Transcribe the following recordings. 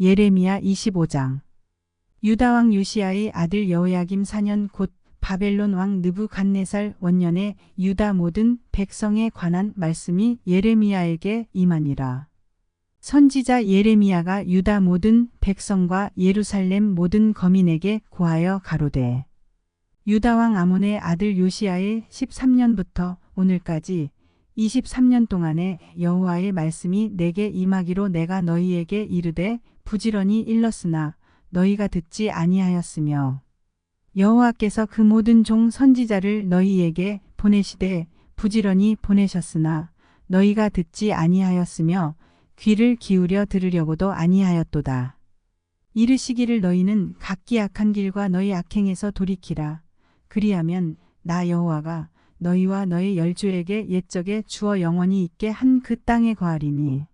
예레미야 25장 유다왕 요시아의 아들 여호야김 4년 곧 바벨론 왕 느부갓네살 원년에 유다 모든 백성에 관한 말씀이 예레미야에게 임하니라. 선지자 예레미야가 유다 모든 백성과 예루살렘 모든 거민에게 고하여 가로되 유다 왕 아몬의 아들 요시아의 13년부터 오늘까지 23년 동안에 여호와의 말씀이 내게 임하기로 내가 너희에게 이르되 부지런히 일렀으나 너희가 듣지 아니하였으며 여호와께서 그 모든 종 선지자를 너희에게 보내시되 부지런히 보내셨으나 너희가 듣지 아니하였으며 귀를 기울여 들으려고도 아니하였도다. 이르시기를 너희는 각기 악한 길과 너희 악행에서 돌이키라. 그리하면 나 여호와가 너희와 너희 열조에게 옛적에 주어 영원히 있게 한 그 땅에 거하리니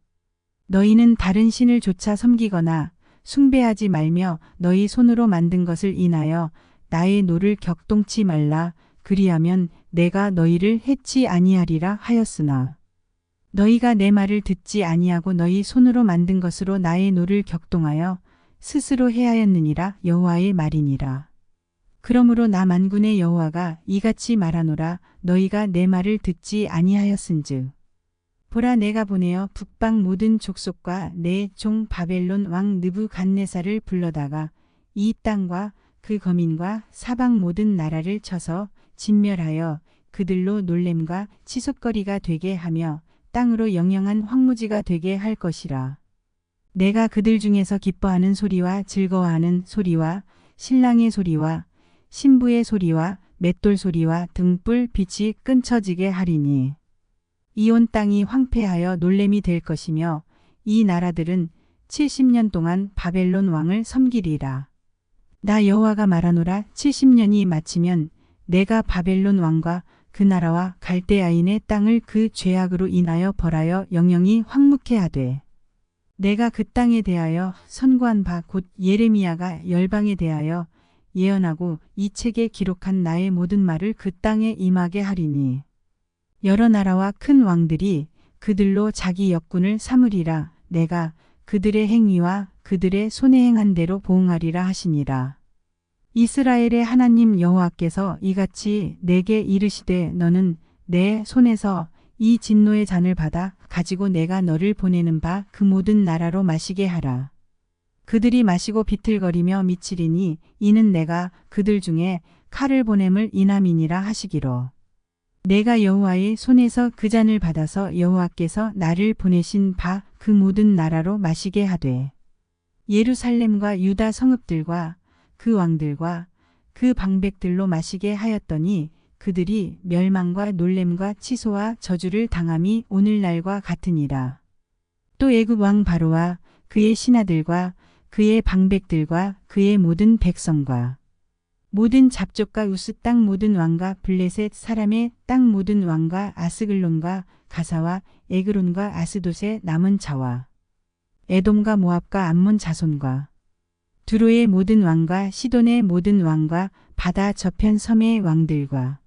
너희는 다른 신을 조차 섬기거나 숭배하지 말며 너희 손으로 만든 것을 인하여 나의 노를 격동치 말라 그리하면 내가 너희를 해치 아니하리라 하였으나 너희가 내 말을 듣지 아니하고 너희 손으로 만든 것으로 나의 노를 격동하여 스스로 해하였느니라 여호와의 말이니라. 그러므로 나 만군의 여호와가 이같이 말하노라 너희가 내 말을 듣지 아니하였은즉 보라 내가 보내어 북방 모든 족속과 내 종 바벨론 왕 느부갓네살을 불러다가 이 땅과 그 거민과 사방 모든 나라를 쳐서 진멸하여 그들로 놀램과 치솟거리가 되게 하며 땅으로 영영한 황무지가 되게 할 것이라. 내가 그들 중에서 기뻐하는 소리와 즐거워하는 소리와 신랑의 소리와 신부의 소리와 맷돌 소리와 등불 빛이 끊쳐지게 하리니 이온 땅이 황폐하여 놀램이 될 것이며 이 나라들은 70년 동안 바벨론 왕을 섬기리라. 나 여호와가 말하노라 70년이 마치면 내가 바벨론 왕과 그 나라와 갈대아인의 땅을 그 죄악으로 인하여 벌하여 영영이 황묵해 하되 내가 그 땅에 대하여 선고한 바 곧 예레미야가 열방에 대하여 예언하고 이 책에 기록한 나의 모든 말을 그 땅에 임하게 하리니 여러 나라와 큰 왕들이 그들로 자기 역군을 삼으리라 내가 그들의 행위와 그들의 손에 행한 대로 보응하리라 하시니라. 이스라엘의 하나님 여호와께서 이같이 내게 이르시되 너는 내 손에서 이 진노의 잔을 받아 가지고 내가 너를 보내는 바 그 모든 나라로 마시게 하라. 그들이 마시고 비틀거리며 미치리니 이는 내가 그들 중에 칼을 보냄을 이남이니라 하시기로. 내가 여호와의 손에서 그 잔을 받아서 여호와께서 나를 보내신 바 그 모든 나라로 마시게 하되 예루살렘과 유다 성읍들과 그 왕들과 그 방백들로 마시게 하였더니 그들이 멸망과 놀램과 치소와 저주를 당함이 오늘날과 같으니라. 또 애굽 왕 바로와 그의 신하들과 그의 방백들과 그의 모든 백성과 모든 잡족과 우스 땅 모든 왕과 블레셋 사람의 땅 모든 왕과 아스글론과 가사와 에그론과 아스돗의 남은 자와 에돔과 모압과 암몬 자손과 두로의 모든 왕과 시돈의 모든 왕과 바다 저편 섬의 왕들과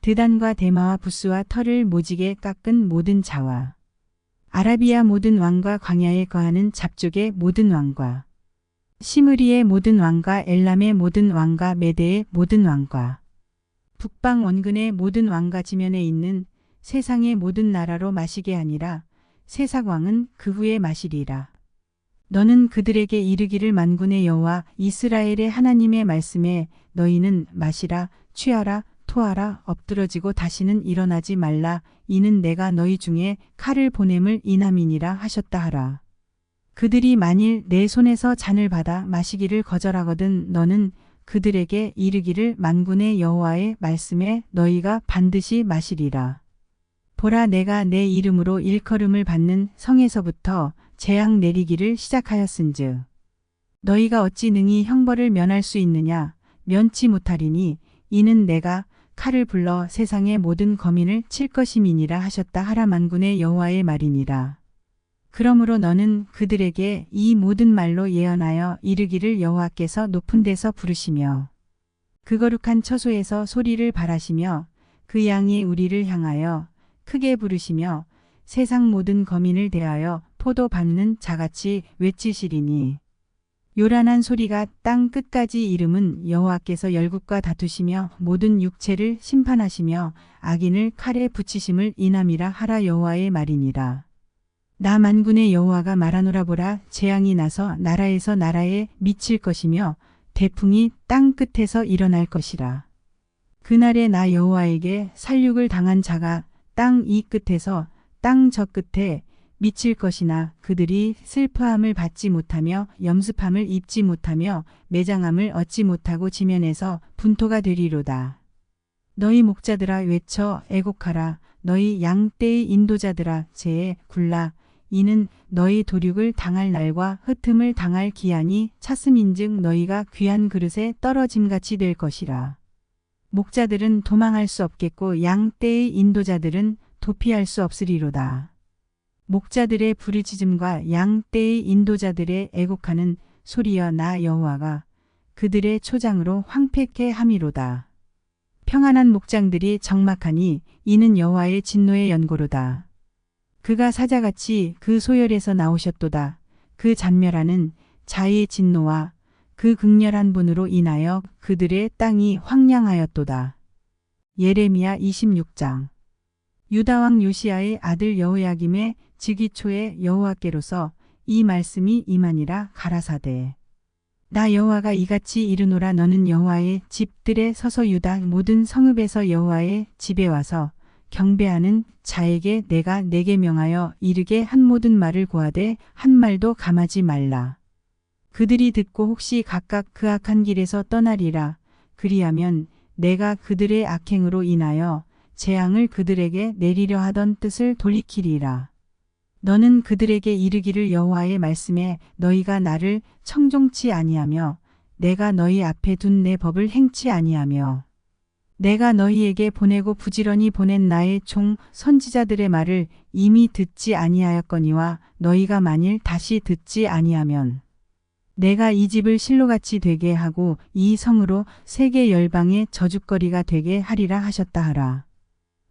드단과 대마와 부스와 털을 모지게 깎은 모든 자와 아라비아 모든 왕과 광야에 거하는 잡족의 모든 왕과 시므리의 모든 왕과 엘람의 모든 왕과 메대의 모든 왕과 북방 원근의 모든 왕과 지면에 있는 세상의 모든 나라로 마시게 하니라 세삭왕은 그 후에 마시리라. 너는 그들에게 이르기를 만군의 여호와 이스라엘의 하나님의 말씀에 너희는 마시라 취하라 토하라 엎드러지고 다시는 일어나지 말라 이는 내가 너희 중에 칼을 보냄을 이남이니라 하셨다 하라. 그들이 만일 내 손에서 잔을 받아 마시기를 거절하거든 너는 그들에게 이르기를 만군의 여호와의 말씀에 너희가 반드시 마시리라. 보라 내가 내 이름으로 일컬음을 받는 성에서부터 재앙 내리기를 시작하였은즉 너희가 어찌 능히 형벌을 면할 수 있느냐 면치 못하리니 이는 내가 칼을 불러 세상의 모든 거민을 칠 것임이니라 하셨다 하라 만군의 여호와의 말이니라. 그러므로 너는 그들에게 이 모든 말로 예언하여 이르기를 여호와께서 높은 데서 부르시며 그 거룩한 처소에서 소리를 발하시며 그 양이 우리를 향하여 크게 부르시며 세상 모든 거민을 대하여 포도 밟는 자같이 외치시리니 요란한 소리가 땅 끝까지 이름은 여호와께서 열국과 다투시며 모든 육체를 심판하시며 악인을 칼에 붙이심을 인함이라 하라 여호와의 말이니라. 나 만군의 여호와가 말하노라 보라 재앙이 나서 나라에서 나라에 미칠 것이며 대풍이 땅 끝에서 일어날 것이라. 그날에 나 여호와에게 살육을 당한 자가 땅 이 끝에서 땅 저 끝에 미칠 것이나 그들이 슬퍼함을 받지 못하며 염습함을 입지 못하며 매장함을 얻지 못하고 지면에서 분토가 되리로다. 너희 목자들아 외쳐 애곡하라 너희 양떼의 인도자들아 제에 굴라 이는 너희 도륙을 당할 날과 흩음을 당할 기한이 찼음인즉 너희가 귀한 그릇에 떨어짐같이 될 것이라. 목자들은 도망할 수 없겠고 양 떼의 인도자들은 도피할 수 없으리로다. 목자들의 부르짖음과 양 떼의 인도자들의 애곡하는 소리여 나 여호와가 그들의 초장으로 황폐케 함이로다. 평안한 목장들이 적막하니 이는 여호와의 진노의 연고로다. 그가 사자같이 그 소열에서 나오셨도다. 그 잔멸하는 자의 진노와 그 극렬한 분으로 인하여 그들의 땅이 황량하였도다. 예레미야 26장 유다왕 요시아의 아들 여호야김의 즉위초에 여호와께로서 이 말씀이 임하니라 가라사대. 나 여호와가 이같이 이르노라 너는 여호와의 집들에 서서 유다 모든 성읍에서 여호와의 집에 와서 경배하는 자에게 내가 내게 명하여 이르게 한 모든 말을 고하되 한 말도 감하지 말라. 그들이 듣고 혹시 각각 그 악한 길에서 떠나리라. 그리하면 내가 그들의 악행으로 인하여 재앙을 그들에게 내리려 하던 뜻을 돌이키리라. 너는 그들에게 이르기를 여호와의 말씀에 너희가 나를 청종치 아니하며 내가 너희 앞에 둔 내 법을 행치 아니하며 내가 너희에게 보내고 부지런히 보낸 나의 종 선지자들의 말을 이미 듣지 아니하였거니와 너희가 만일 다시 듣지 아니하면 내가 이 집을 실로같이 되게 하고 이 성으로 세계 열방의 저주거리가 되게 하리라 하셨다 하라.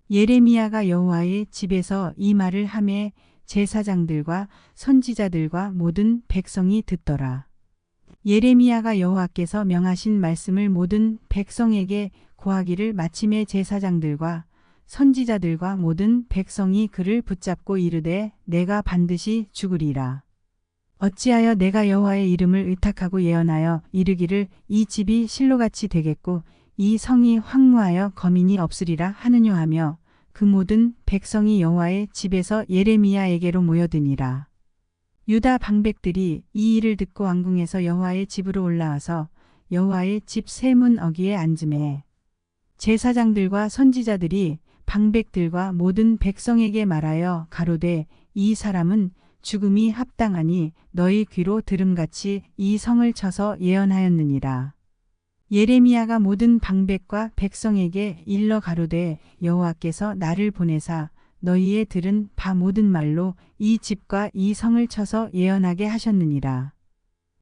예레미야가 여호와의 집에서 이 말을 함에 제사장들과 선지자들과 모든 백성이 듣더라. 예레미야가 여호와께서 명하신 말씀을 모든 백성에게 고하기를 마침에 제사장들과 선지자들과 모든 백성이 그를 붙잡고 이르되 내가 반드시 죽으리라. 어찌하여 내가 여호와의 이름을 의탁하고 예언하여 이르기를 이 집이 실로같이 되겠고 이 성이 황무하여 거민이 없으리라 하느냐 하며 그 모든 백성이 여호와의 집에서 예레미야에게로 모여드니라. 유다 방백들이 이 일을 듣고 왕궁에서 여호와의 집으로 올라와서 여호와의 집 세문 어기에 앉음에 제사장들과 선지자들이 방백들과 모든 백성에게 말하여 가로되 이 사람은 죽음이 합당하니 너희 귀로 들음같이 이 성을 쳐서 예언하였느니라. 예레미야가 모든 방백과 백성에게 일러 가로되 여호와께서 나를 보내사 너희의 들은 바 모든 말로 이 집과 이 성을 쳐서 예언하게 하셨느니라.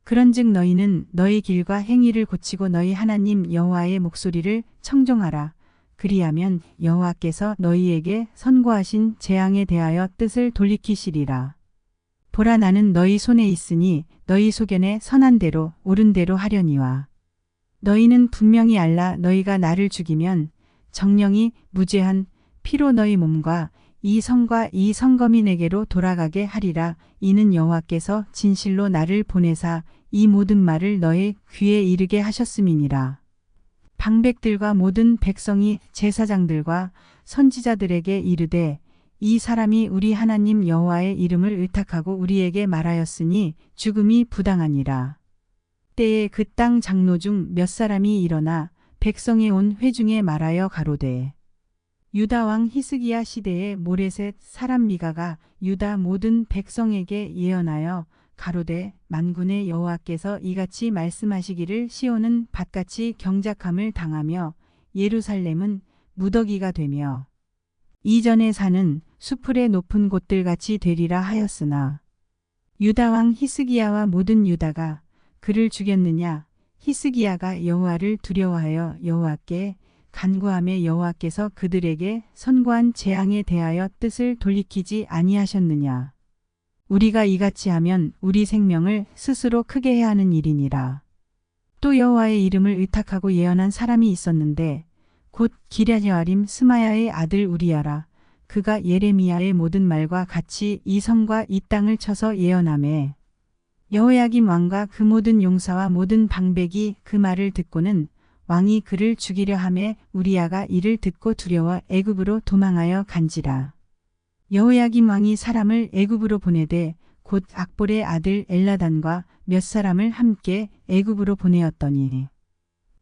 그런즉 너희는 너희 길과 행위를 고치고 너희 하나님 여호와의 목소리를 청종하라. 그리하면 여호와께서 너희에게 선고하신 재앙에 대하여 뜻을 돌이키시리라. 보라 나는 너희 손에 있으니 너희 소견에 선한 대로 옳은 대로 하려니와. 너희는 분명히 알라 너희가 나를 죽이면 정령이 무죄한 피로 너희 몸과 이 성과 이 성거민에게로 돌아가게 하리라. 이는 여호와께서 진실로 나를 보내사 이 모든 말을 너의 귀에 이르게 하셨음이니라. 방백들과 모든 백성이 제사장들과 선지자들에게 이르되 이 사람이 우리 하나님 여호와의 이름을 의탁하고 우리에게 말하였으니 죽음이 부당하니라. 때에 그 땅 장로 중 몇 사람이 일어나 백성의 온 회중에 말하여 가로되 유다 왕 히스기야 시대에 모레셋 사람 미가가 유다 모든 백성에게 예언하여 가로되 만군의 여호와께서 이같이 말씀하시기를 시온은 밭같이 경작함을 당하며 예루살렘은 무더기가 되며 이전에 사는 수풀의 높은 곳들 같이 되리라 하였으나 유다 왕 히스기야와 모든 유다가 그를 죽였느냐? 히스기야가 여호와를 두려워하여 여호와께 간구함에 여호와께서 그들에게 선고한 재앙에 대하여 뜻을 돌이키지 아니하셨느냐 우리가 이같이 하면 우리 생명을 스스로 크게 해야 하는 일이니라. 또 여호와의 이름을 의탁하고 예언한 사람이 있었는데 곧 기랴여아림 스마야의 아들 우리야라. 그가 예레미야의 모든 말과 같이 이 성과 이 땅을 쳐서 예언하매 여호야김 왕과 그 모든 용사와 모든 방백이 그 말을 듣고는 왕이 그를 죽이려 함에 우리야가 이를 듣고 두려워 애굽으로 도망하여 간지라. 여호야김 왕이 사람을 애굽으로 보내되 곧 악볼의 아들 엘라단과 몇 사람을 함께 애굽으로 보내었더니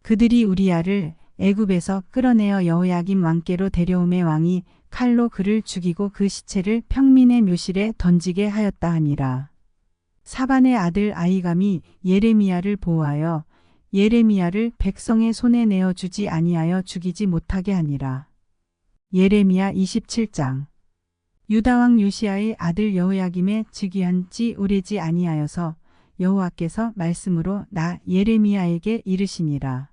그들이 우리야를 애굽에서 끌어내어 여호야김 왕께로 데려오매 왕이 칼로 그를 죽이고 그 시체를 평민의 묘실에 던지게 하였다 하니라. 사반의 아들 아이감이 예레미야를 보호하여 예레미야를 백성의 손에 내어 주지 아니하여 죽이지 못하게 하니라. 예레미야 27장 유다 왕 요시아의 아들 여호야김의 즉위한 지 오래지 아니하여서 여호와께서 말씀으로 나 예레미야에게 이르시니라.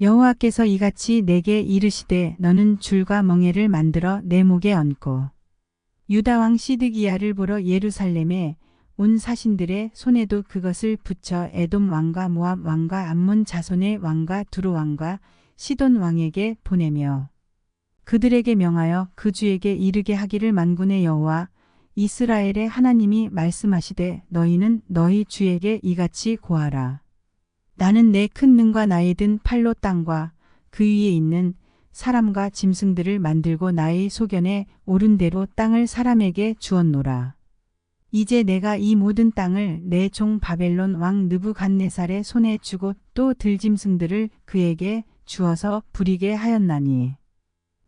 여호와께서 이같이 내게 이르시되 너는 줄과 멍에를 만들어 내 목에 얹고 유다 왕 시드기야를 보러 예루살렘에 온 사신들의 손에도 그것을 붙여 에돔 왕과 모압 왕과 암몬 자손의 왕과 두로 왕과 시돈 왕에게 보내며 그들에게 명하여 그 주에게 이르게 하기를 만군의 여호와 이스라엘의 하나님이 말씀하시되 너희는 너희 주에게 이같이 고하라. 나는 내 큰 능과 나의 든 팔로 땅과 그 위에 있는 사람과 짐승들을 만들고 나의 소견에 오른 대로 땅을 사람에게 주었노라. 이제 내가 이 모든 땅을 내 종 바벨론 왕 느부갓네살의 손에 주고 또 들짐승들을 그에게 주어서 부리게 하였나니.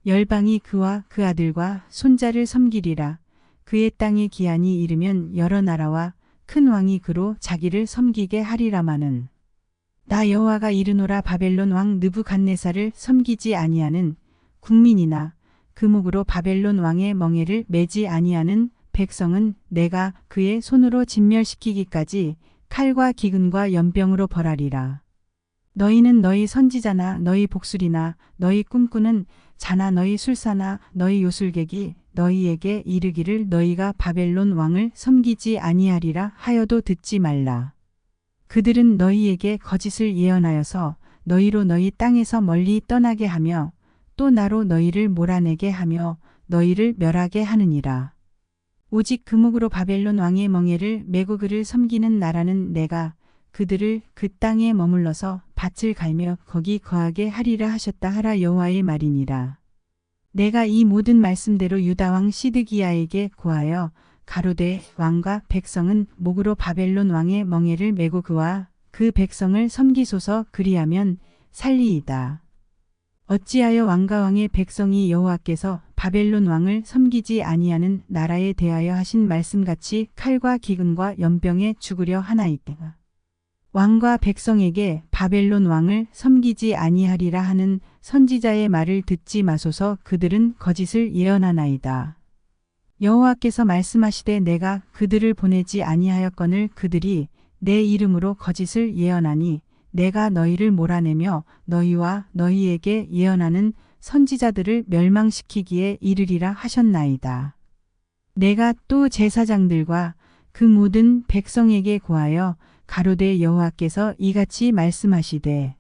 열방이 그와 그 아들과 손자를 섬기리라. 그의 땅의 기한이 이르면 여러 나라와 큰 왕이 그로 자기를 섬기게 하리라마는. 나 여호와가 이르노라 바벨론 왕 느부갓네살을 섬기지 아니하는 국민이나 금옥으로 바벨론 왕의 멍에를 매지 아니하는 백성은 내가 그의 손으로 진멸시키기까지 칼과 기근과 연병으로 벌하리라. 너희는 너희 선지자나 너희 복술이나 너희 꿈꾸는 자나 너희 술사나 너희 요술객이 너희에게 이르기를 너희가 바벨론 왕을 섬기지 아니하리라 하여도 듣지 말라. 그들은 너희에게 거짓을 예언하여서 너희로 너희 땅에서 멀리 떠나게 하며 또 나로 너희를 몰아내게 하며 너희를 멸하게 하느니라. 오직 금옥으로 바벨론 왕의 멍에를 메고 그를 섬기는 나라는 내가 그들을 그 땅에 머물러서 밭을 갈며 거기 거하게 하리라 하셨다 하라 여호와의 말이니라. 내가 이 모든 말씀대로 유다 왕 시드기야에게 고하여 가로되 왕과 백성은 목으로 바벨론 왕의 멍에를 메고 그와 그 백성을 섬기소서 그리하면 살리이다. 어찌하여 왕과 왕의 백성이 여호와께서 바벨론 왕을 섬기지 아니하는 나라에 대하여 하신 말씀같이 칼과 기근과 연병에 죽으려 하나이까. 왕과 백성에게 바벨론 왕을 섬기지 아니하리라 하는 선지자의 말을 듣지 마소서 그들은 거짓을 예언하나이다. 여호와께서 말씀하시되 내가 그들을 보내지 아니하였거늘 그들이 내 이름으로 거짓을 예언하니 내가 너희를 몰아내며 너희와 너희에게 예언하는 선지자들을 멸망시키기에 이르리라 하셨나이다. 내가 또 제사장들과 그 모든 백성에게 고하여 가로되 여호와께서 이같이 말씀하시되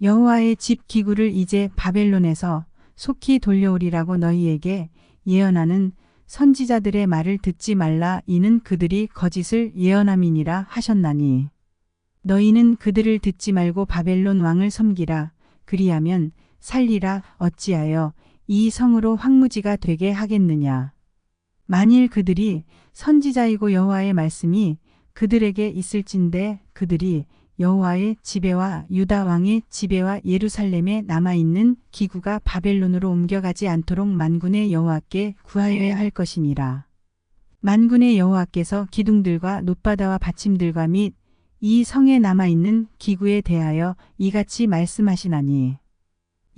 여호와의 집 기구를 이제 바벨론에서 속히 돌려오리라고 너희에게 예언하는 선지자들의 말을 듣지 말라. 이는 그들이 거짓을 예언함이니라 하셨나니. 너희는 그들을 듣지 말고 바벨론 왕을 섬기라. 그리하면 살리라 어찌하여 이 성으로 황무지가 되게 하겠느냐 만일 그들이 선지자이고 여호와의 말씀이 그들에게 있을진데 그들이 여호와의 지배와 유다 왕의 지배와 예루살렘에 남아 있는 기구가 바벨론으로 옮겨가지 않도록 만군의 여호와께 구하여야 할 것이니라. 만군의 여호와께서 기둥들과 놋바다와 받침들과 및 이 성에 남아 있는 기구에 대하여 이같이 말씀하시나니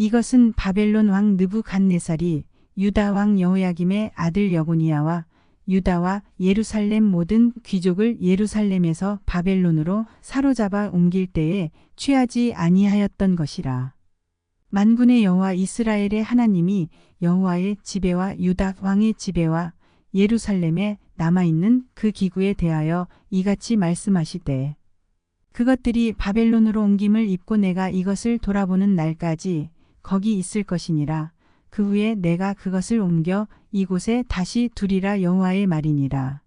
이것은 바벨론 왕 느부갓네살이 유다 왕 여호야김의 아들 여고니아와 유다와 예루살렘 모든 귀족을 예루살렘에서 바벨론으로 사로잡아 옮길 때에 취하지 아니하였던 것이라. 만군의 여호와 이스라엘의 하나님이 여호와의 지배와 유다 왕의 지배와 예루살렘에 남아있는 그 기구에 대하여 이같이 말씀하시되 그것들이 바벨론으로 옮김을 입고 내가 이것을 돌아보는 날까지 거기 있을 것이니라. 그 후에 내가 그것을 옮겨 이곳에 다시 두리라 여호와의 말이니라.